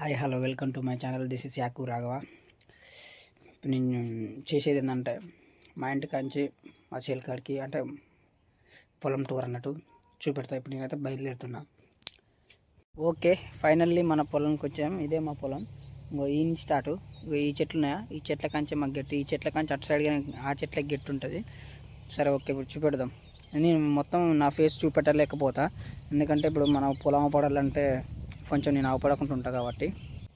Hi hello welcome to my channel. This is యాకు Raghava. ఇప్పుడు నేను చేసేది ఏంటంటే మా ఇంటి కాంచి మా కాడికి అంటే పొలం టూర్ అన్నట్టు చూపెడతా. ఇప్పుడు నేనైతే బయలుదేరుతున్నా. ఓకే ఫైనల్లీ మన పొలంకి వచ్చాం. ఇదే మా పొలం. ఇంకో ఈ స్టార్ట్. ఈ చెట్లు ఉన్నాయా? ఈ చెట్ల కాంచి మాకు గట్టి ఈ చెట్ల కాంచి అటు సైడ్ కానీ ఆ చెట్లకి గట్టి ఉంటుంది. సరే ఓకే ఇప్పుడు చూపెడదాం. నేను మొత్తం నా ఫేస్ చూపెట్టలేకపోతా. ఎందుకంటే ఇప్పుడు మన పొలం పడాలంటే కొంచెం నేను ఆవుపడకుండా ఉంటా కాబట్టి.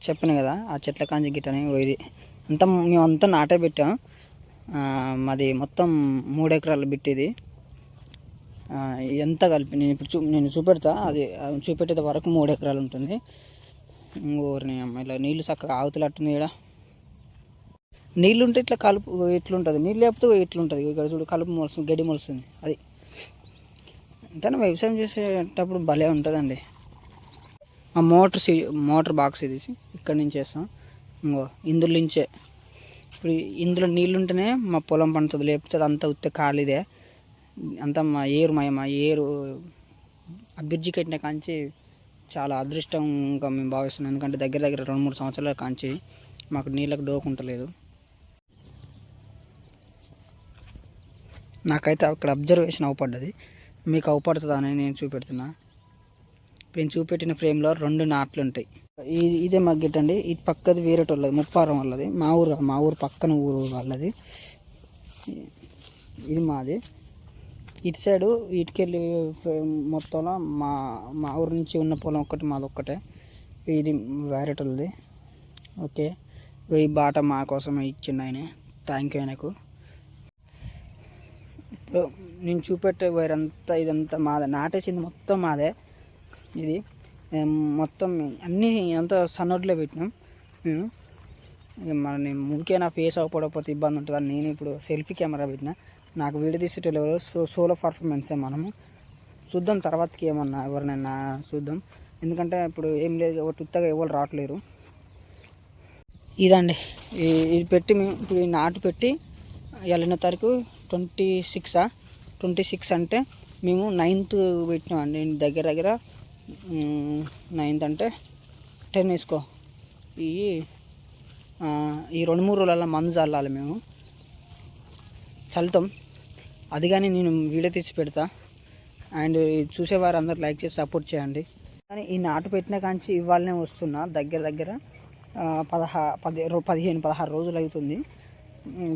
చెప్పాను కదా ఆ చెట్ల కాంచి గిట్టని ఇది. అంతా మేమంతా నాటే పెట్టాం. మాది మొత్తం మూడు ఎకరాలు బిట్ ఎంత కలిపి నేను ఇప్పుడు చూ నేను చూపెడతా అది చూపెట్టే చూపెట్టేది వరకు మూడు ఎకరాలు ఉంటుంది. ఊరిని ఇలా నీళ్ళు చక్కగా ఆవుతులట్టుంది ఇక్కడ నీళ్ళు ఉంటే ఇట్లా కలుపు ఇట్లుంటుంది. నీళ్ళు లేకపోతే ఇట్లుంటుంది. ఇక్కడ చూడు కలుపు మొలుస్తుంది గడ్డి మొలుస్తుంది. అది. అంతేనా? వ్యవసాయం చేసేటప్పుడు భలే ఉంటుందండి. ఆ మోటార్ మోటార్ బాక్స్ ఇది ఇక్కడ నుంచి వేస్తాం. ఇంకో ఇందులో నుంచే. ఇప్పుడు ఇందులో నీళ్ళుంటేనే మా పొలం పండుతుంది లేకపోతే అంతా ఉత్తే ఖాళీదే అంతా మా ఏరు మా మా ఏరు ఆ బ్రిడ్జి కట్టిన కాంచి చాలా అదృష్టంగా మేము భావిస్తున్నాం. ఎందుకంటే దగ్గర దగ్గర రెండు మూడు సంవత్సరాల కాంచి మాకు నీళ్ళకి డోకుంటలేదు నాకైతే అక్కడ అబ్జర్వేషన్ అవపడ్డది మీకు అవపడుతుందా అని నేను చూపెడుతున్నా. నేను చూపెట్టిన ఫ్రేమ్లో రెండు నాట్లు ఉంటాయి. ఇది ఇదే మగ్గెట్ అండి. ఇది పక్కది వేరేటోళ్ళది ముప్పారం వాళ్ళది. మా ఊరు మా ఊరు పక్కన ఊరు వాళ్ళది. ఇది మాది. ఇటు సైడు ఇటుకెళ్ళి మొత్తంలో మా మా ఊరు నుంచి ఉన్న పొలం ఒక్కటి మాది ఒక్కటే. ఇది వేరేటోళ్ళది. ఓకే. ఈ బాట మా కోసం ఇచ్చిండు ఆయన. థ్యాంక్ యూ ఆయనకు. ఇప్పుడు నేను చూపెట్టే వైరంతా ఇదంతా మాదే. నాటేసింది మొత్తం మాదే. ఇది. మొత్తం అన్నీ అంతా సన్నోట్లో పెట్టినాం. నేను మన నేను నా ఫేస్ అవ్వకపోతే ఇబ్బంది ఉంటుందని నేను ఇప్పుడు సెల్ఫీ కెమెరా పెట్టిన. నాకు వీడియో తీసేటోళ్ళు ఎవరు? సో సోలో పర్ఫార్మెన్సే మనము. చూద్దాం తర్వాతకి ఏమన్నా ఎవరినైనా చూద్దాం. ఎందుకంటే ఇప్పుడు ఏం లేదు ఒకటి ఉత్తగా ఎవరు రావట్లేరు. ఇదండి. ఇది పెట్టి మేము ఇప్పుడు ఈ నాటు పెట్టి వెళ్ళిన తారీఖు ట్వంటీ సిక్సా ట్వంటీ సిక్స్ అంటే మేము నైన్త్ పెట్టినామండి. అండి దగ్గర దగ్గర నైన్త్ అంటే టెన్ వేసుకో. ఈ ఈ రెండు మూడు రోజులలో మందు చల్లాలి మేము. చల్లుతాం. అది కానీ నేను వీడియో తీసి పెడతా. అండ్ చూసేవారు అందరు లైక్ చేసి సపోర్ట్ చేయండి. కానీ ఈ నాటు పెట్టిన కాంచి ఇవాళనే వస్తున్నా. దగ్గర దగ్గర పదహా పది రో- పదిహేను పదహారు రోజులు అవుతుంది.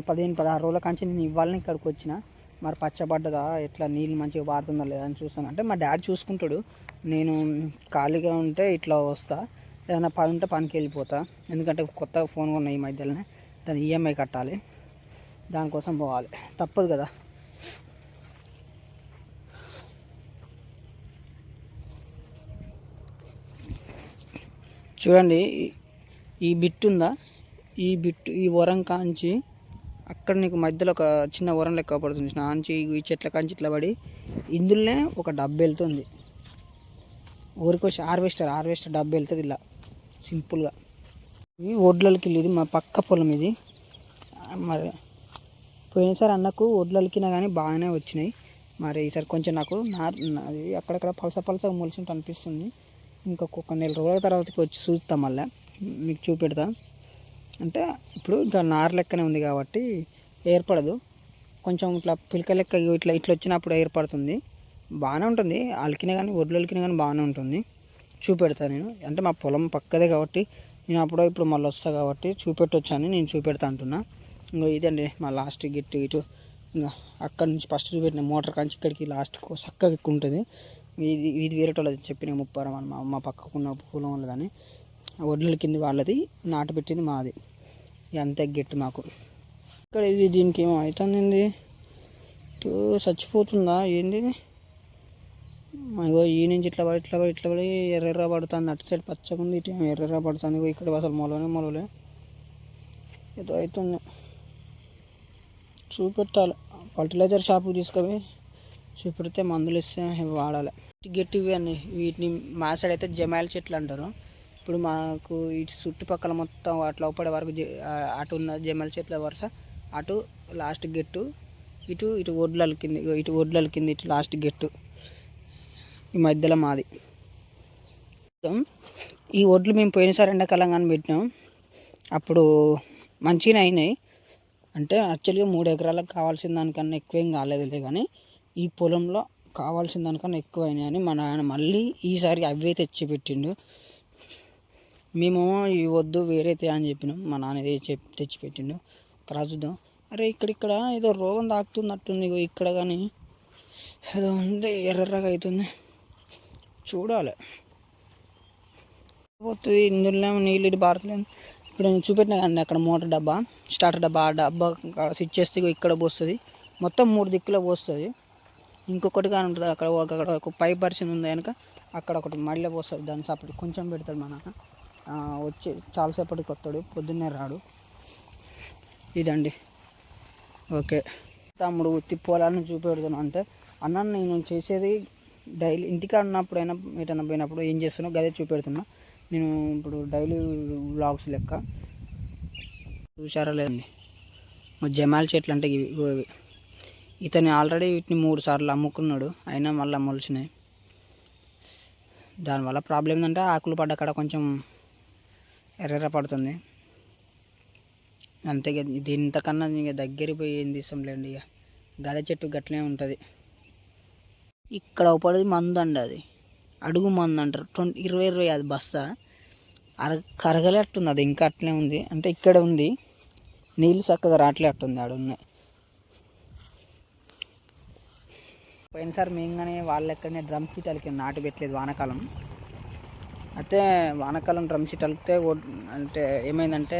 పదిహేను పదహారు రోజుల కాంచి నేను ఇవాళనే ఇక్కడికి వచ్చిన. మరి పచ్చబడ్డదా? ఎట్లా? నీళ్ళు మంచిగా పారుతుందా లేదా అని చూస్తాను. అంటే మా డాడీ చూసుకుంటాడు. నేను ఖాళీగా ఉంటే ఇట్లా వస్తా. ఏదైనా పని ఉంటే పనికి వెళ్ళిపోతా. ఎందుకంటే కొత్త ఫోన్ ఉన్నాయి ఈ మధ్యలోనే దాని ఈఎంఐ కట్టాలి. దానికోసం పోవాలి. తప్పదు కదా. చూడండి ఈ- ఈ బిట్ ఉందా? ఈ బిట్ ఈ వరం కాంచి అక్కడ నీకు మధ్యలో ఒక చిన్న వరం లెక్క పడుతుంది. నాంచి ఈ చెట్ల కాంచి ఇట్లా పడి ఇందులోనే ఒక డబ్బు వెళ్తుంది. ఊరికొచ్చి హార్వెస్టర్ హార్వెస్టర్ డబ్బు వెళ్తుంది ఇలా. సింపుల్గా. ఇది ఒడ్లకి ఇది మా పక్క పొలం ఇది. మరి పోయినసారి అన్నకు ఒడ్లకినా కానీ బాగానే వచ్చినాయి. మరి ఈసారి కొంచెం నాకు నా అది అక్కడక్కడ పలస పలసగా మొలిసినట్టు అనిపిస్తుంది. ఇంకా ఒక నెల రోజుల తర్వాతకి వచ్చి చూస్తాం మళ్ళీ. మీకు చూపెడతా. అంటే ఇప్పుడు ఇంకా నార లెక్కనే ఉంది కాబట్టి ఏర్పడదు. కొంచెం ఇట్లా పిలక లెక్క ఇట్లా ఇట్లా వచ్చినప్పుడు ఏర్పడుతుంది. బాగానే ఉంటుంది. అలికిన కానీ ఒడ్లు అలికిన కానీ బాగానే ఉంటుంది. చూపెడతా నేను. అంటే మా పొలం పక్కదే కాబట్టి నేను అప్పుడో ఇప్పుడు మళ్ళీ వస్తా కాబట్టి చూపెట్టొచ్చని నేను చూపెడతా అంటున్నా. ఇంకో ఇదండి మా లాస్ట్ గిట్టు ఇటు. ఇంకా అక్కడ నుంచి ఫస్ట్ చూపెట్టిన మోటార్ కాంచి ఇక్కడికి లాస్ట్ చక్కగా ఎక్కువ ఉంటుంది. ఇది ఇది వేరే వాళ్ళది చెప్పిన ముప్పారం అని మా మా పక్కకున్న పొలం కానీ వడ్ల కింద వాళ్ళది నాటు పెట్టింది మాది. ఇక అంతే గెట్టు మాకు. ఇక్కడ ఇది దీనికి ఏమో అవుతుంది ఇటు చచ్చిపోతుందా? ఏంది ఇగో ఈ నుంచి ఇట్లా పడి ఇట్లా పడి ఇట్లా పడి ఎర్రెర్ర పడుతుంది. అటు సైడ్ పచ్చగా ఉంది ఇటు ఏమో ఎర్రెర్ర పడుతుంది. ఇగో ఇక్కడ అసలు మొలవనే మొలవలే. ఏదో అవుతుంది చూపెట్టాలి. ఫర్టిలైజర్ షాప్కి తీసుకుపోయి చూపెడితే మందులు ఇస్తే అవి వాడాలి. గట్టివి అన్ని. వీటిని మా సైడ్ అయితే జమాయిల చెట్లు అంటారు. ఇప్పుడు మాకు ఇటు చుట్టుపక్కల మొత్తం అట్లా పడే వరకు అటు ఉన్న జమాయిల చెట్ల వరుస అటు లాస్ట్ గెట్టు ఇటు ఇటు ఒడ్లల కింద ఇటు ఒడ్లల కింద ఇటు లాస్ట్ గెట్టు. ఈ మధ్యలో మాది. ఈ వడ్లు మేము పోయినసారి ఎండాకాలం కానీ పెట్టినాం. అప్పుడు మంచిగా అయినాయి. అంటే యాక్చువల్గా మూడు ఎకరాలకు కావాల్సిన దానికన్నా ఎక్కువేం కాలేదులే కానీ ఈ పొలంలో కావాల్సిన దానికన్నా ఎక్కువ అయినాయని అని మా నాన్న మళ్ళీ ఈసారి అవే తెచ్చి పెట్టిండు మేము ఈ వద్దు వేరే అని చెప్పినాం. మా నాన్న ఇదే చెప్పి తెచ్చి పెట్టిండు తర్వాత చూద్దాం. అరే ఇక్కడిక్కడ ఏదో రోగం తాకుతున్నట్టుంది ఇక్కడ కానీ. ఏదో ఉంది ఎర్రగా అవుతుంది. చూడాలి. పోతుంది ఇందులో నీళ్ళు ఇటు పారట్లేదు ఇప్పుడు నేను చూపెట్టిన కానీ అక్కడ మోటార్ డబ్బా స్టార్టర్ డబ్బా ఆ డబ్బా స్విచ్ చేస్తే ఇక్కడ పోస్తుంది. మొత్తం మూడు దిక్కులో పోస్తుంది. ఇంకొకటి కానీ ఉంటుంది అక్కడ ఒక అక్కడ ఒక పైప్ పరిచయం ఉంది కనుక అక్కడ ఒకటి మళ్ళీ పోస్తుంది దాన్ని సపరేట్ కొంచెం పెడతాడు మా నాన్న. వచ్చి చాలాసేపటికి వస్తాడు పొద్దున్నే రాడు. ఇదండి. ఓకే. తమ్ముడు ఉత్తి పొలాలను చూపెడుతున్నా అంటే అన్న నేను చేసేది డైలీ ఇంటికాడ ఉన్నప్పుడైనా ఎటైనా పోయినప్పుడు ఏం చేస్తున్నా గదే చూపెడుతున్నా. నేను ఇప్పుడు డైలీ వ్లాగ్స్ లెక్క చూసారా లేదండి. మా జమాల్ చెట్లు అంటే ఇవి ఇవి. ఇతను ఆల్రెడీ వీటిని మూడు సార్లు అమ్ముకున్నాడు. అయినా మళ్ళీ మొలిచినాయి. దానివల్ల ప్రాబ్లం ఏంటంటే ఆకులు పడ్డ కాడ కొంచెం ఎర్రెర్ర పడుతుంది. అంతే ఇక ఇది ఇంతకన్నా దగ్గరికి పోయి ఏం తీస్తాంలేండి ఇక గద చెట్టు గట్లనే ఉంటుంది. ఇక్కడ పడేది మందు అండి అది. అడుగు మందు అంటారు. ట్వంటీ ఇరవై ఇరవై అది బస్తా. అర కరగలేట్టుంది అది ఇంకా అట్లే ఉంది. అంటే ఇక్కడ ఉంది. నీళ్ళు చక్కగా రావట్లేట్టుంది ఆడ ఉన్నాయి పోయినసారి మేము కానీ వాళ్ళ ఎక్కడనే డ్రమ్ సీట్ అలికి నాటు పెట్టలేదు వానకాలం. అయితే వానకాలం డ్రమ్ సీట్ అలికితే అంటే ఏమైందంటే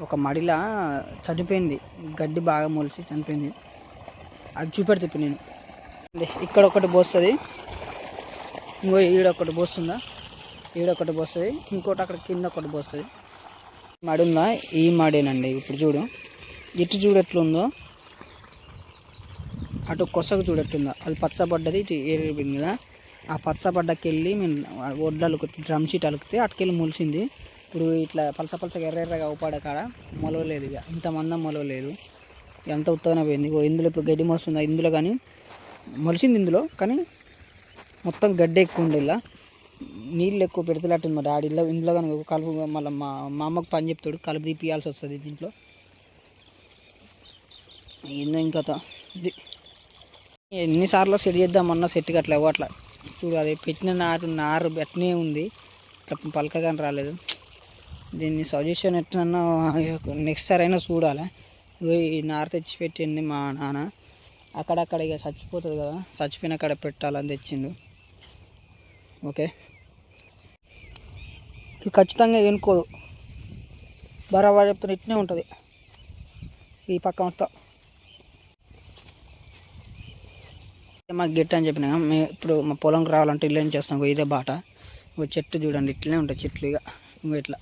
ఒక మడిలా చనిపోయింది. గడ్డి బాగా మొలిచి చనిపోయింది. అది చూపెడితే నేను. ఇక్కడ ఒకటి పోస్తుంది. ఇంకో ఈడ ఒకటి పోస్తుందా? ఈడ ఒకటి పోస్తుంది. ఇంకోటి అక్కడ కింద ఒకటి పోస్తుంది. మడి ఉందా? ఈ మడేనండి ఇప్పుడు చూడు. ఇటు చూడు ఎట్లుందో. అటు కొసకు చూడట్టుందా అది పచ్చబడ్డది ఇటు ఏరిపోయింది కదా. ఆ పచ్చబడ్డకి వెళ్ళి మేము వడ్డలు డ్రమ్ షీట్ అలికితే అటుకెళ్ళి ములిసింది. ఇప్పుడు ఇట్లా పలస పలసగా ఎర్ర ఎర్రగా అవుపాడే కాడ మొలవలేదు ఇక. ఇంతమందం మొలవలేదు. ఎంత ఉత్తగానే పోయింది. ఇందులో ఇప్పుడు గడ్డి మోస్తుందా? ఇందులో కానీ మొలిసింది ఇందులో కానీ మొత్తం గడ్డి ఎక్కువ ఉండే ఇలా. నీళ్ళు ఎక్కువ పెడతలట్టుంది మా డాడీ. ఇలా ఇందులో కానీ కలుపు మళ్ళీ మా మా అమ్మకు పని చెప్తాడు కలుపు తీపియాల్సి వస్తుంది దీంట్లో. ఏందో ఇంకా త- ఇది. ఎన్నిసార్లు సెట్ చేద్దామన్నా సెట్ అట్లా అట్లా. చూడు అది పెట్టిన నారు నారు అట్నే ఉంది. ఇట్లా పలకగానే రాలేదు. దీన్ని సజెషన్ ఎట్లన్నా నెక్స్ట్ సారి అయినా చూడాలి. ఈ నారు తెచ్చి పెట్టింది మా నాన్న. అక్కడక్కడ ఇక చచ్చిపోతుంది కదా. చచ్చిపోయిన అక్కడ పెట్టాలని తెచ్చిండు. ఓకే. ఇది ఖచ్చితంగా ఎనుకోదు బరాబర్ చెప్తున్న ఇట్నే ఉంటుంది. ఈ పక్క మొత్తం. మాకు గిట్ట అని చెప్పిన. మేము ఇప్పుడు మా పొలంకి రావాలంటే ఇల్లు ఏం చేస్తాం? ఇదే బాట. ఇంకో చెట్టు చూడండి. ఇట్లనే ఉంటాయి చెట్లు ఇక. ఇంకా ఇట్లా.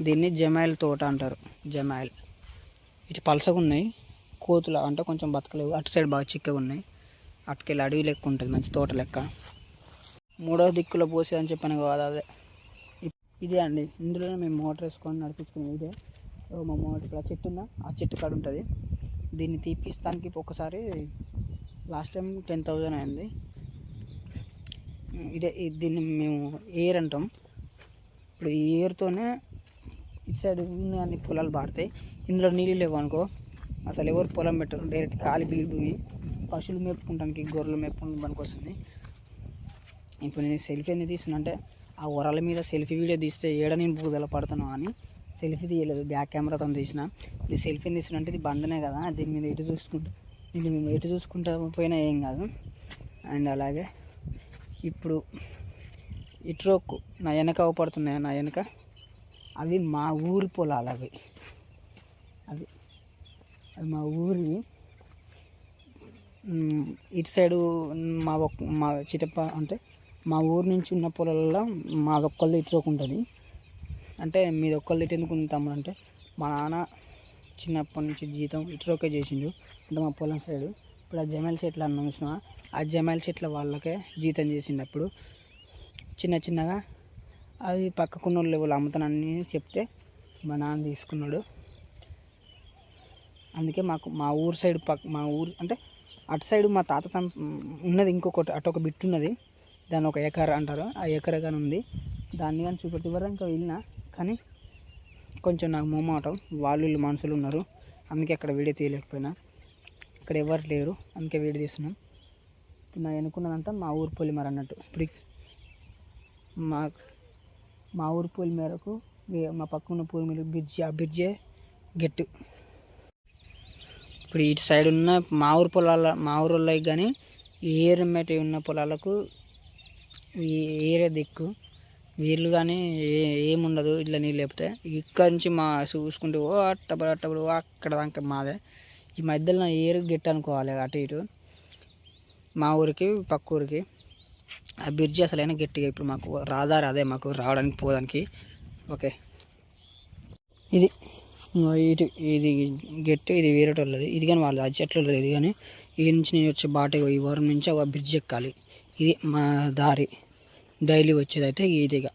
దీన్ని జమాయిల్ తోట అంటారు. జమాయిల్. ఇటు పలసగా ఉన్నాయి కోతులు అంటే కొంచెం బతకలేవు. అటు సైడ్ బాగా చిక్కగా ఉన్నాయి. అటుకెళ్ళి అడవి లెక్క ఉంటుంది మంచి తోట లెక్క. మూడో దిక్కులో పోసేదని అని చెప్పాను కదా అదే ఇప్- ఇదే అండి. ఇందులోనే మేము మోటార్ వేసుకొని నడిపించుకున్నాం ఇదే. ఓ మా మోటార్ ఇక్కడ చెట్టు ఉందా? ఆ చెట్టు కాడ ఉంటుంది. దీన్ని తీపిస్తానికి ఒకసారి లాస్ట్ టైం టెన్ థౌజండ్ అయింది. ఇదే దీన్ని మేము ఎయిర్ అంటాం. ఇప్పుడు ఈ ఎయిర్తోనే ఇటు సైడ్ ఉన్న అన్ని పొలాలు పారుతాయి. ఇందులో నీళ్ళు లేవు అనుకో. అసలు ఎవరు పొలం పెట్టరు. డైరెక్ట్ ఖాళీ బీడు భూమి పశువులు మేపుకుంటానికి గొర్రెలు మేపుకుంటాం పనికి వస్తుంది. ఇప్పుడు నేను సెల్ఫీ అనేది తీస్తున్నా అంటే ఆ వరల మీద సెల్ఫీ వీడియో తీస్తే ఏడ నేను బూదల పడతాను అని సెల్ఫీ తీయలేదు. బ్యాక్ కెమెరాతో తీసిన. ఇది సెల్ఫీ తీసిన ఇది బండనే కదా. దీని మీద ఎటు చూసుకుంటా దీన్ని మేము ఎటు చూసుకుంటా పోయినా ఏం కాదు. అండ్ అలాగే ఇప్పుడు ఇట్రోకు నా వెనక అవపడుతున్నాయి? నా వెనక? అవి మా ఊరి పొలాలు అవి. అవి అది మా ఊరి ఇటు సైడు మా ఒక్క మా చిటప్ప అంటే మా ఊరు నుంచి ఉన్న పొలాలలో మాదొక్కళ్ళది ఇటు ఉంటుంది. అంటే మీరు ఒక్కళ్ళు ఇటు ఎందుకు ఉంటాము అంటే మా నాన్న చిన్నప్పటి నుంచి జీతం ఇటురోకే చేసిండు అంటే మా పొలం సైడు. ఇప్పుడు ఆ జమైల్ చెట్లు అన్నం చూసినా ఆ జమైల్ చెట్ల వాళ్ళకే జీతం చేసిండు అప్పుడు. చిన్న చిన్నగా అది పక్కకున్న వాళ్ళు ఎవరు అమ్ముతానని చెప్తే మా నాన్న తీసుకున్నాడు. అందుకే మాకు మా ఊరు సైడ్ పక్క మా ఊరు అంటే అటు సైడ్ మా తాత ఉన్నది ఇంకొకటి అటు ఒక బిట్ ఉన్నది. దాన్ని ఒక ఎకర అంటారు. ఆ ఎకర కానీ ఉంది. దాన్ని కానీ చూపెట్టి ఇంకా వెళ్ళిన కానీ కొంచెం నాకు మొమాటం వాళ్ళు వీళ్ళు మనుషులు ఉన్నారు. అందుకే అక్కడ వీడియో తీయలేకపోయినా. ఇక్కడ ఎవరు లేరు. అందుకే వీడియో తీస్తున్నాం. ఇప్పుడు నా అనుకున్నదంతా మా ఊరు పొలి అన్నట్టు. ఇప్పుడు మా మా ఊరు పొలిమేరకు మేరకు మా పక్కన పూలి మీద బ్రిడ్జి ఆ బ్రిడ్జే గెట్టు. ఇప్పుడు ఇటు సైడ్ ఉన్న మా ఊరు పొలాల మా ఊరు వాళ్ళకి కానీ ఈ ఏరమ్మటి ఉన్న పొలాలకు ఏరే దిక్కు. వీళ్ళు కానీ ఏ ఏముండదు ఇట్లా నీళ్ళు లేపితే. ఇక్కడ నుంచి మా చూసుకుంటే ఓ అట్టబడి అట్టబడి ఓ అక్కడ దాకా మాదే. ఈ మధ్యలో ఏరు గిట్ట అనుకోవాలి అటు ఇటు. మా ఊరికి పక్క ఊరికి. ఆ బ్రిడ్జి అసలైనా గట్టిగా ఇప్పుడు మాకు రాదారు అదే మాకు రావడానికి పోవడానికి. ఓకే. ఇది ఇది ఇది గెట్ ఇది వేరేటోళ్ళది. ఇది కానీ వాళ్ళు అది చెట్లు ఇది కానీ. ఈ నుంచి నేను వచ్చే బాట ఈ వరం నుంచి ఒక బ్రిడ్జ్ ఎక్కాలి. ఇది మా దారి. డైలీ వచ్చేదైతే ఇదిగా.